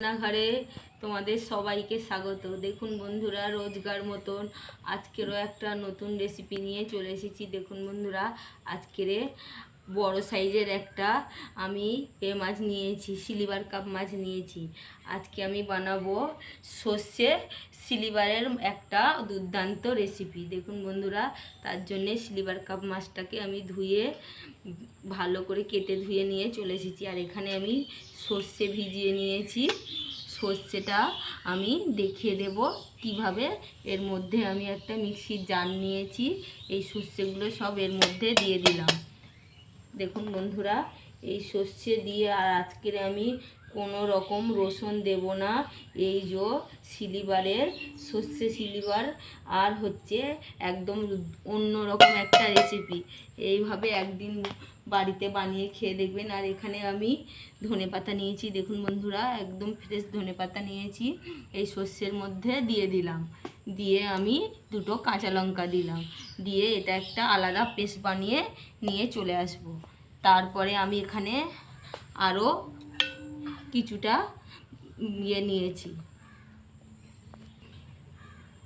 রান্নাঘরে তোমাদের সবাইকে স্বাগত। দেখুন বন্ধুরা, রোজগার মতন আজকেরও একটা নতুন রেসিপি নিয়ে চলে এসেছি। দেখুন বন্ধুরা, আজকের বড় সাইজের একটা আমি এ মাছ নিয়েছি, সিলিভার কাপ মাছ নিয়েছি। আজকে আমি বানাবো সর্ষে সিলিভারের একটা দুর্দান্ত রেসিপি দেখুন বন্ধুরা, তার জন্যে সিলিভার কাপ মাছটাকে আমি ধুয়ে, ভালো করে কেটে ধুয়ে নিয়ে চলে এসেছি। আর এখানে আমি সর্ষে ভিজিয়ে নিয়েছি। সর্ষেটা আমি দেখিয়ে দেব কীভাবে। এর মধ্যে আমি একটা মিক্সির জার নিয়েছি। এই সর্ষেগুলো সব এর মধ্যে দিয়ে দিলাম। দেখুন বন্ধুরা, এই সর্ষে দিয়ে আর আজকের আমি কোনো রকম রসুন দেব না। এই যে সিলিভারের সর্ষে সিলিভার আর হচ্ছে একদম অন্য রকম একটা রেসিপি এইভাবে একদিন বাড়িতে বানিয়ে খেয়ে দেখবেন। আর এখানে আমি ধনে পাতা নিয়েছি। দেখুন বন্ধুরা, একদম ফ্রেশ ধনে পাতা নিয়েছি। এই সর্ষের মধ্যে দিয়ে দিলাম। দিয়ে আমি দুটো কাঁচা লঙ্কা দিলাম। দিয়ে এটা একটা আলাদা পেস্ট বানিয়ে নিয়ে চলে আসব। তারপরে আমি এখানে আরও কিছুটা ইয়ে নিয়েছি।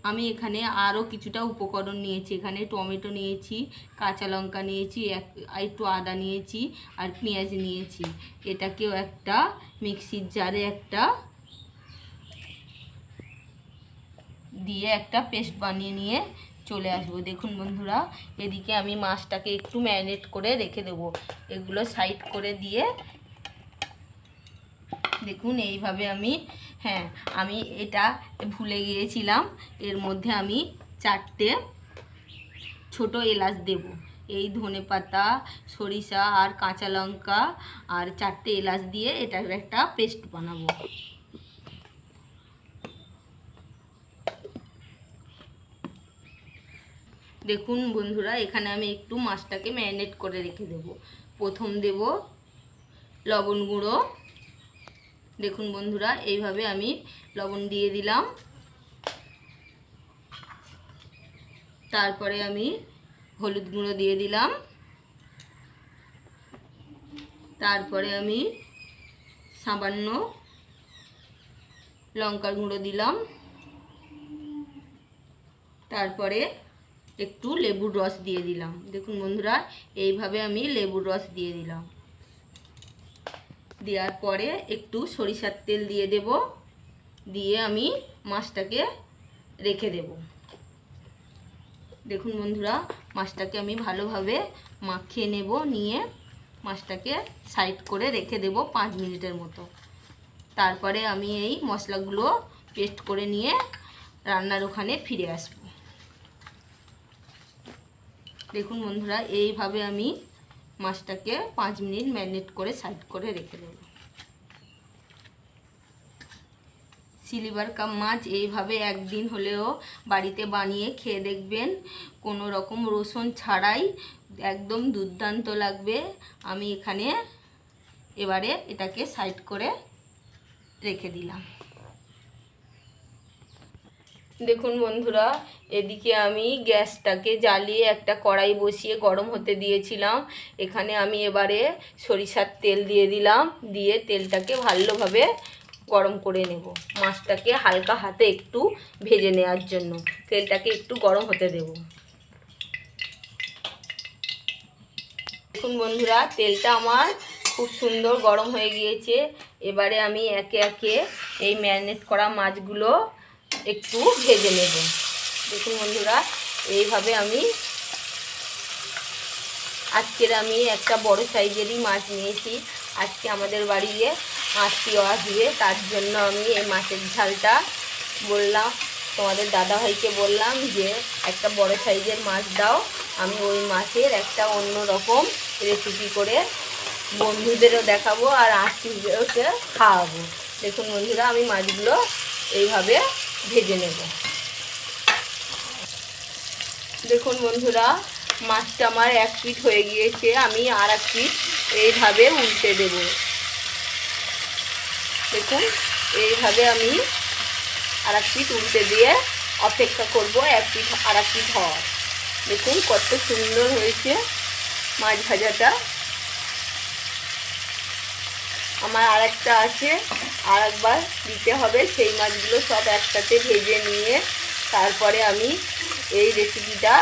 আমি এখানে আরও কিছুটা উপকরণ নিয়েছি। এখানে টমেটো নিয়েছি, কাঁচা লঙ্কা নিয়েছি, এক, একটু আদা নিয়েছি আর পেঁয়াজ নিয়েছি। এটাকেও একটা মিক্সির জারে একটা দিয়ে একটা পেস্ট বানিয়ে নিয়ে চলে আসব। দেখুন বন্ধুরা, এদিকে আমি মাছটাকে একটু ম্যারিনেট করে রেখে দেবো। এগুলো সাইড করে দিয়ে দেখুন, এইভাবে আমি হ্যাঁ আমি এটা ভুলে গিয়েছিলাম। এর মধ্যে আমি চারটে ছোট এলাচ দেব। এই ধনে পাতা, সরিষা আর কাঁচা লঙ্কা আর চারটে এলাচ দিয়ে এটার একটা পেস্ট বানাবো। দেখুন বন্ধুরা, এখানে আমি একটু মাছটাকে ম্যারিনেট করে রেখে দেব। প্রথম দেব লবণ গুঁড়ো। দেখুন বন্ধুরা, এইভাবে আমি লবণ দিয়ে দিলাম। তারপরে আমি হলুদ গুঁড়ো দিয়ে দিলাম। তারপরে আমি সামান্য লঙ্কার গুঁড়ো দিলাম। তারপরে একটু লেবুর রস দিয়ে দিলাম। দেখুন বন্ধুরা, এইভাবে আমি লেবুর রস দিয়ে দিলাম। দেওয়ার পরে একটু সরিষার তেল দিয়ে দেব। দিয়ে আমি মাছটাকে রেখে দেব। দেখুন বন্ধুরা, মাছটাকে আমি ভালোভাবে মাখিয়ে নেব, নিয়ে মাছটাকে সাইড করে রেখে দেব পাঁচ মিনিটের মতো। তারপরে আমি এই মশলাগুলো পেস্ট করে নিয়ে রান্নার ওখানে ফিরে আসব। দেখুন বন্ধুরা, এইভাবে আমি মাছটাকে পাঁচ মিনিট ম্যারিনেট করে সাইড করে রেখে দেব। সিলিভার কাপ মাছ এইভাবে একদিন হলেও বাড়িতে বানিয়ে খেয়ে দেখবেন, কোনো রকম রসুন ছাড়াই একদম দুর্দান্ত লাগবে। আমি এখানে এবারে এটাকে সাইড করে রেখে দিলাম। দেখুন বন্ধুরা, এদিকে আমি গ্যাসটাকে জ্বালিয়ে একটা কড়াই বসিয়ে গরম হতে দিয়েছিলাম। এখানে আমি এবারে সরিষার তেল দিয়ে দিলাম, দিয়ে তেলটাকে ভালোভাবে গরম করে নেব। মাছটাকে হালকা হাতে একটু ভেজে নেওয়ার জন্য। তেলটাকে একটু গরম হতে দেব। দেখুন বন্ধুরা, তেলটা আমার খুব সুন্দর গরম হয়ে গিয়েছে। এবারে আমি একে একে এই ম্যারিনেট করা মাছগুলো একটু ভেজে নেব। দেখুন বন্ধুরা, এইভাবে আমি আজকের আমি একটা বড় সাইজেরই মাছ নিয়েছি। আজকে আমাদের বাড়িতে আত্মীয় আসবে, তার জন্য আমি এই মাছের ঝালটা বললাম, তোমাদের দাদাভাইকে বললাম যে, একটা বড় সাইজের মাছ দাও, আমি ওই মাছের একটা অন্য রকম রেসিপি করে বন্ধুদেরও দেখাবো আর আত্মীয়দেরকে খাওয়াবো। দেখুন বন্ধুরা, আমি মাছগুলো এইভাবে ভেজে নেব। দেখুন বন্ধুরা, মাছটা আমার এক পিঠ হয়ে গিয়েছে, আমি আর এক পিঠ এইভাবে উল্টে দেব। দেখুন, এইভাবে আমি আর এক পিঠ উল্টে দিয়ে অপেক্ষা করব, এক পিঠ আর এক পিঠ হওয়ার। দেখুন কত সুন্দর হয়েছে মাছ ভাজাটা। আমার আর একটা আছে। আর একবার দিতে হবে। সেই মাছগুলো সব একসাথে ভেজে নিয়ে তারপরে আমি এই রেসিপিটা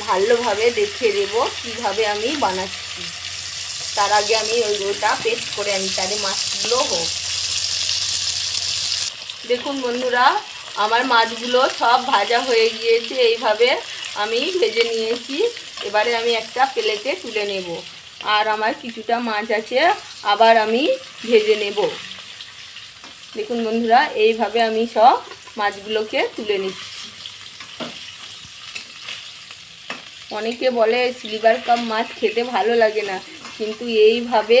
ভালোভাবে দেখিয়ে দেবো কীভাবে আমি বানাচ্ছি। তার আগে আমি ওই ওটা পেস্ট করে আনি তাহলে মাছগুলো হোক। দেখুন বন্ধুরা, আমার মাছগুলো সব ভাজা হয়ে গিয়েছে। এইভাবে আমি ভেজে নিয়েছি। এবারে আমি একটা প্লেটে তুলে নেব। আর আমার কিছুটা মাছ আছে আবার আমি ভেজে নেব। দেখুন বন্ধুরা, এইভাবে আমি সব মাছগুলোকে তুলে নিচ্ছি। অনেকে বলে সিলভার কাপ মাছ খেতে ভালো লাগে না, কিন্তু এইভাবে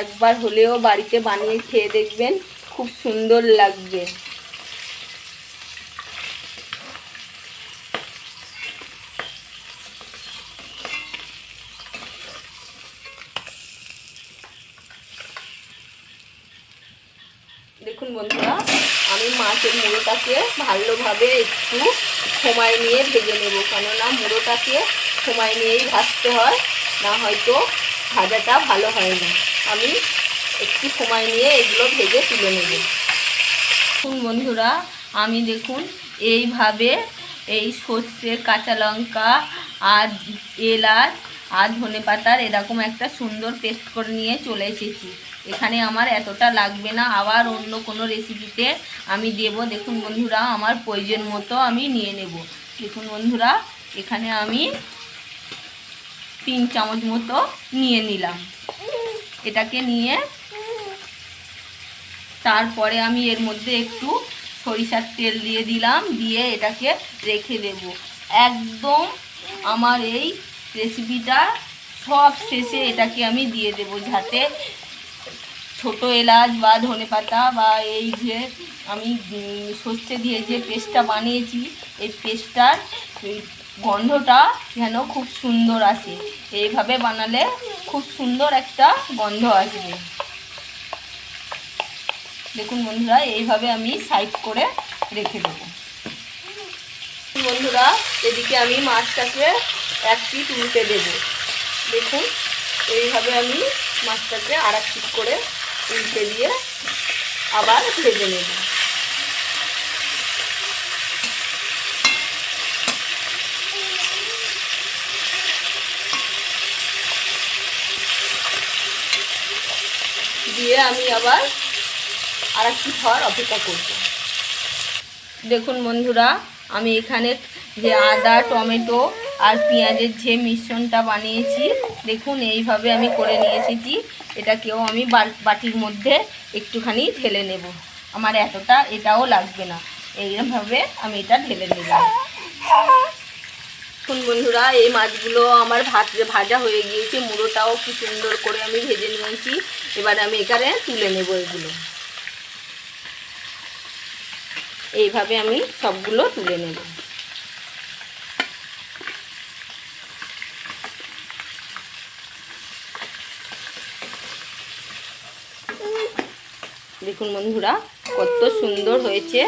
একবার হলেও বাড়িতে বানিয়ে খেয়ে দেখবেন, খুব সুন্দর লাগবে দেখুন বন্ধুরা আমি মাছের মুড়োটাকে ভালোভাবে একটু সময় নিয়ে ভেজে নেব। কেননা মুড়োটাকে সময় নিয়েই ভাজতে হয়, না হয়তো ভাজাটা ভালো হয় না। আমি একটু সময় নিয়ে এগুলো ভেজে তুলে নেব। দেখুন বন্ধুরা, আমি দেখুন এইভাবে এই সর্ষে কাঁচা লঙ্কা আর এলাচ আর ধনে পাতার এরকম একটা সুন্দর পেস্ট করে নিয়ে চলে এসেছি। এখানে আমার এতটা লাগবে না, আবার অন্য কোনো রেসিপিতে আমি দেব। দেখুন বন্ধুরা, আমার প্রয়োজন মতো আমি নিয়ে নেব। দেখুন বন্ধুরা, এখানে আমি তিন চামচ মতো নিয়ে নিলাম। এটাকে নিয়ে তারপরে আমি এর মধ্যে একটু সরিষার তেল দিয়ে দিলাম, দিয়ে এটাকে রেখে দেব। একদম আমার এই রেসিপিটা সব শেষে এটাকে আমি দিয়ে দেব যাতে ছোট এলাচ বা ধনে পাতা বা এই যে আমি সর্ষে দিয়ে যে পেস্টটা বানিয়েছি, এই পেস্টটার গন্ধটা যেন খুব সুন্দর আসে। এইভাবে বানালে খুব সুন্দর একটা গন্ধ আসবে। দেখুন বন্ধুরা, এইভাবে আমি সাইড করে রেখে দেবো। বন্ধুরা, এদিকে আমি মাছটাকে এক পিট উল্টে দেব। দেখুন, এইভাবে আমি মাছটাকে আর এক পিট করে উল্টে দিয়ে আবার ভেজে নেব। দিয়ে আমি আবার আর একটু হওয়ার অপেক্ষা করব। দেখুন বন্ধুরা, আমি এখানে যে আদা, টমেটো আর পেঁয়াজের যে মিশ্রণটা বানিয়েছি, দেখুন এইভাবে আমি করে নিয়ে এসেছি। এটাকেও আমি বাটির মধ্যে একটুখানি ঢেলে নেব। আমার এতটা এটাও লাগবে না। এইভাবে আমি এটা ঢেলে নিলাম। দেখুন বন্ধুরা, এই মাছগুলো আমার ভাত, ভাজা হয়ে গিয়েছে। মুড়োটাও কি সুন্দর করে আমি ভেজে নিয়েছি। এবার আমি এখানে তুলে নেব এগুলো। এইভাবে আমি সবগুলো তুলে নেব। দেখুন বন্ধুরা, কত সুন্দর হয়েছে।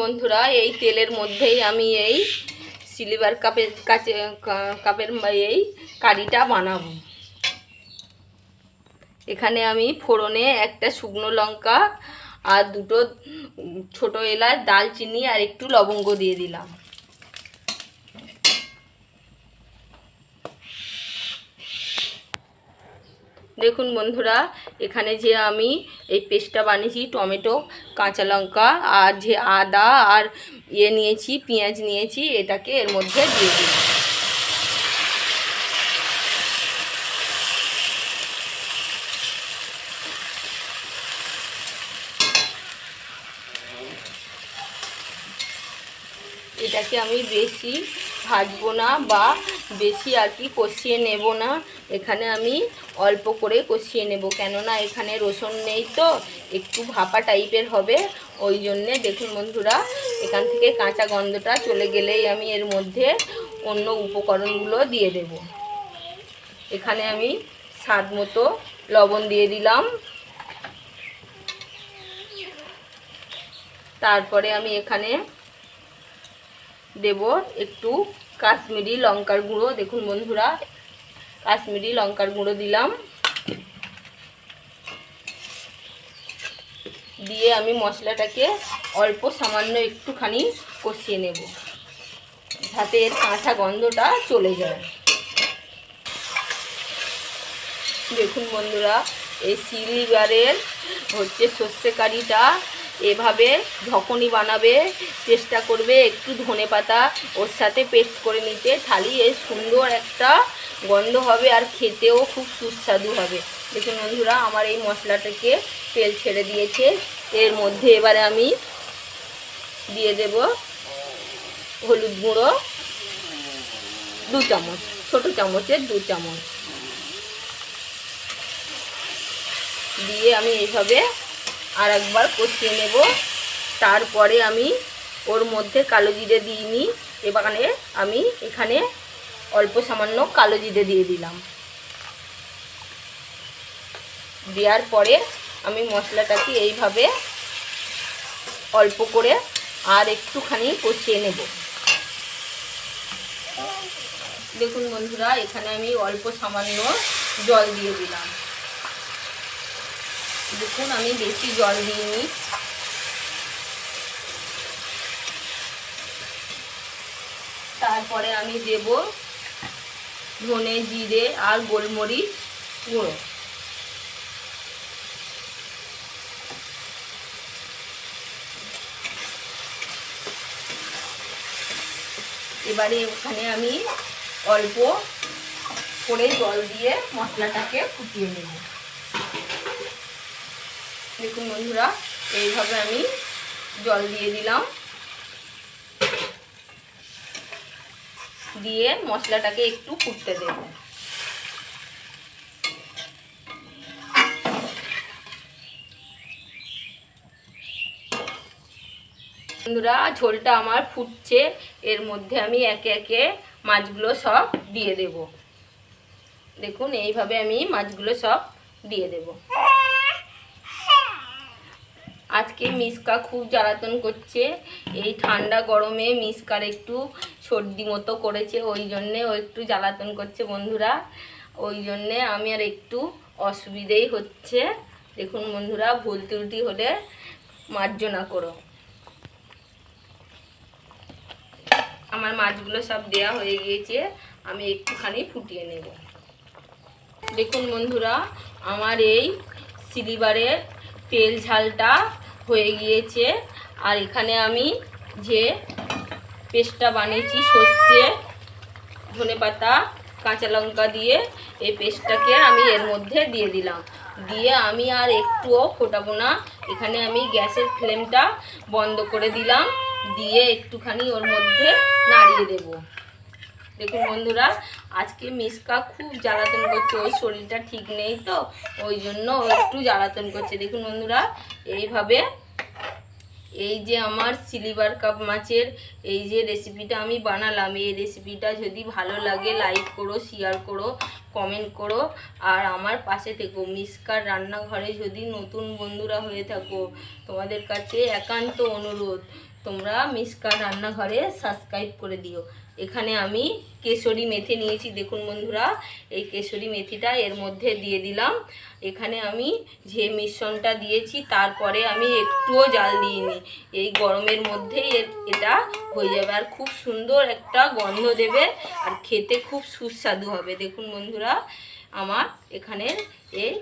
বন্ধুরা, এই তেলের মধ্যেই আমি এই সিলিভার কাপের কাছে কাপের এই কারিটা বানাবো। এখানে আমি ফোড়নে একটা শুকনো লঙ্কা আর দুটো ছোট এলাচ দালচিনি আর একটু লবঙ্গ দিয়ে দিলাম। দেখুন বন্ধুরা, এখানে যে আমি এই পেস্টটা বানিয়েছি, টমেটো, কাঁচা লঙ্কা, আর যে আদা, আর ইয়ে নিয়েছি, পেঁয়াজ নিয়েছি, এটাকে এর মধ্যে দিয়ে দিই এটাকে আমি বেশি ভাজবো না বা বেশি আর কি কষিয়ে নেব না। এখানে আমি অল্প করে কষিয়ে নেব। কেননা এখানে রসুন নেই তো, একটু ভাপা টাইপের হবে। ওই জন্যে দেখুন বন্ধুরা, এখান থেকে কাঁচা গন্ধটা চলে গেলেই আমি এর মধ্যে অন্য উপকরণগুলো দিয়ে দেব। এখানে আমি স্বাদ মতো লবণ দিয়ে দিলাম। তারপরে আমি এখানে দেব একটু কাশ্মীরি লঙ্কার গুঁড়ো। দেখুন বন্ধুরা, কাশ্মীরি লঙ্কার গুঁড়ো দিলাম। দিয়ে আমি মশলাটাকে অল্প সামান্য একটুখানি কষিয়ে নেব, যাতে এর কাঁচা গন্ধটা চলে যায়। দেখুন বন্ধুরা, এই সিলিবারের হচ্ছে সর্ষে কারিটা এভাবে যখনই বানাবে, চেষ্টা করবে একটু ধনে পাতা ওর সাথে পেস্ট করে নিতে। থালি এর সুন্দর একটা গন্ধ হবে আর খেতেও খুব সুস্বাদু হবে। দেখুন বন্ধুরা, আমার এই মশলাটাকে তেল ছেড়ে দিয়েছে। এর মধ্যে এবারে আমি দিয়ে দেব হলুদ গুঁড়ো, দু চামচ, ছোটো চামচের দু চামচ। দিয়ে আমি এইভাবে আর একবার কষিয়ে নেব। তারপরে আমি ওর মধ্যে কালো জিরে দিইনি এবারে আমি এখানে অল্প সামান্য কালো জিরে দিয়ে দিলাম। দেওয়ার পরে আমি মশলাটাকে এইভাবে অল্প করে আর একটুখানি কষিয়ে নেব। দেখুন বন্ধুরা, এখানে আমি অল্প সামান্য জল দিয়ে দিলাম। দেখুন, আমি বেশি জল দিইনি। তারপরে আমি দেব ধনে জিরে আর গোলমরিচ গুঁড়ো। এবারে ওখানে আমি অল্প করে জল দিয়ে মশলাটাকে ফুটিয়ে নেব। দেখুন বন্ধুরা, এইভাবে আমি জল দিয়ে দিলাম। দিয়ে মশলাটাকে একটু ফুটতে দেব। বন্ধুরা, ঝোলটা আমার ফুটছে, এর মধ্যে আমি একে একে মাছগুলো সব দিয়ে দেব। দেখুন, এইভাবে আমি মাছগুলো সব দিয়ে দেবো। আজকে মিসকা খুব জ্বালাতন করছে। এই ঠান্ডা গরমে মিসকার একটু সর্দি মতো করেছে, ওই জন্যে ও একটু জ্বালাতন করছে বন্ধুরা। ওই জন্যে আমি আর একটু অসুবিধেই হচ্ছে। দেখুন বন্ধুরা ভুল ত্রুটি হলে মার্জনা করো। আমার মাছগুলো সব দেয়া হয়ে গিয়েছে, আমি একটুখানি ফুটিয়ে নেব। দেখুন বন্ধুরা, আমার এই সিলিবারের তেল ঝালটা হয়ে গিয়েছে। আর এখানে আমি যে পেস্টটা বানিয়েছি, সর্ষে, ধনে পাতা, কাঁচা লঙ্কা দিয়ে এই পেস্টটাকে আমি এর মধ্যে দিয়ে দিলাম। দিয়ে আমি আর একটুও ফোটাবো না। এখানে আমি গ্যাসের ফ্লেমটা বন্ধ করে দিলাম। দিয়ে একটুখানি ওর মধ্যে নাড়িয়ে দেবো। দেখুন বন্ধুরা, আজকে মিসকা খুব জ্বালাতন করছে, ওই শরীরটা ঠিক নেই তো, ওই জন্য একটু জ্বালাতন করছে। দেখুন বন্ধুরা, এইভাবে এই যে আমার সিলিভার কাপ মাছের এই যে রেসিপিটা আমি বানালাম, এই রেসিপিটা যদি ভালো লাগে লাইক করো শেয়ার করো কমেন্ট করো। আর আমার পাশে থেকো, মিসকার রান্নাঘরে যদি নতুন বন্ধুরা হয়ে থাকো, তোমাদের কাছে একান্ত অনুরোধ, তোমরা মিসকার রান্নাঘরে সাবস্ক্রাইব করে দিও। এখানে আমি কেশরি মেথি নিয়েছি, দেখুন বন্ধুরা, এই কেশরি মেথিটা এর মধ্যে দিয়ে দিলাম। এখানে আমি যে মিশ্রণটা দিয়েছি, তারপরে আমি একটুও জাল দিইনি। এই গরমের মধ্যেই এটা হয়ে যাবে আর খুব সুন্দর একটা গন্ধ দেবে আর খেতে খুব সুস্বাদু হবে। দেখুন বন্ধুরা, আমার এখানে এই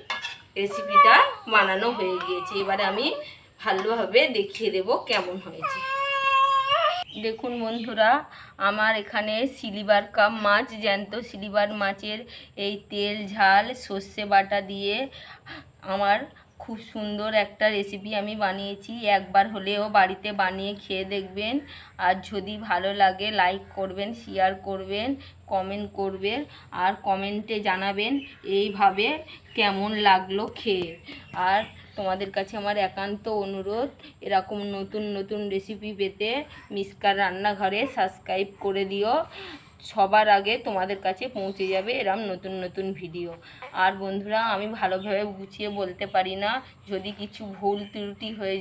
রেসিপিটা বানানো হয়ে গিয়েছে। এবারে আমি ভালোভাবে দেখিয়ে দেব কেমন হয়েছে। দেখুন বন্ধুরা, আমার এখানে সিলিভার কাপ মাছ জ্যান্ত সিলিভার মাছের এই তেল, ঝাল, সর্ষে বাটা দিয়ে আমার খুব সুন্দর একটা রেসিপি আমি বানিয়েছি। একবার হলেও বাড়িতে বানিয়ে খেয়ে দেখবেন। আর যদি ভালো লাগে লাইক করবেন শেয়ার করবেন কমেন্ট করবেন আর কমেন্টে জানাবেন, এইভাবে কেমন লাগল খেয়ে। আর তোমাদের কাছে আমার একান্ত অনুরোধ, এরকম নতুন নতুন রেসিপি পেতে মিসকার রান্নাঘরে সাবস্ক্রাইব করে দিও। সবার আগে তোমাদের কাছে পৌঁছে যাবে এরম নতুন নতুন ভিডিও আর বন্ধুরা, আমি ভালোভাবে গুছিয়ে বলতে পারি না, যদি কিছু ভুল ত্রুটি হয়ে